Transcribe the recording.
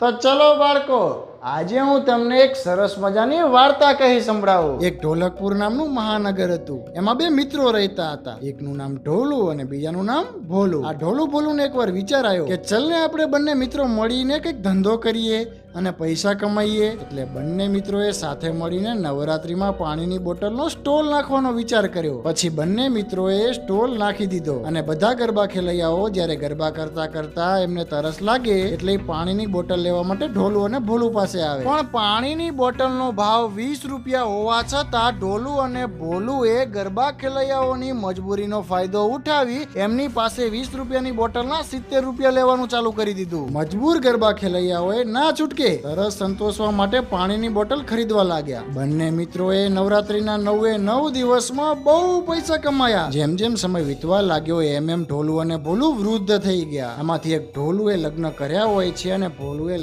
તો ચલો બાળકો આજે હું તમને એક સરસ મજાની વાર્તા કહી સંભળાવું. એક ઢોલકપુર નામનું મહાનગર હતું. એમાં બે મિત્રો રહેતા હતા. એકનું નામ ઢોલુ અને બીજાનું નામ ભોલું. આ ઢોલુ ભોલું ને એકવાર વિચાર આવ્યો કે ચલ ને આપણે બંને મિત્રો મળીને કંઈક ધંધો કરીએ અને પૈસા કમાઈએ. એટલે બંને મિત્રોએ સાથે મળીને નવરાત્રીમાં પાણીની બોટલનો સ્ટોલ નાખવાનો વિચાર કર્યો. પછી બંને મિત્રોએ સ્ટોલ નાખી દીધો અને બધા ગરબા ખેલૈયાઓ જ્યારે ગરબા કરતા કરતા એમને તરસ લાગે એટલે પાણીની બોટલ લેવા માટે ઢોલું અને ભોલું પાસે આવે. પણ પાણીની બોટલનો ભાવ વીસ રૂપિયા હોવા છતાં ઢોલું અને ભોલુએ ગરબા ખેલૈયાઓની મજબૂરીનો ફાયદો ઉઠાવી એમની પાસે વીસ રૂપિયાની બોટલના સિત્તેર રૂપિયા લેવાનું ચાલુ કરી દીધું. મજબૂર ગરબા ખેલૈયાઓએ ના છૂટકે તરસ સંતોષવા માટે પાણીની બોટલ ખરીદવા લાગ્યા. બંને મિત્રોએ નવરાત્રીના નવે નવ દિવસમાં બહુ પૈસા કમાયા. જેમ જેમ સમય વીતવા લાગ્યો, એમ એમ ઢોલું અને ભોલું વૃદ્ધ થઈ ગયા. આમાંથી એક ઢોલુએ લગ્ન કર્યા હોય છે અને ભોલુએ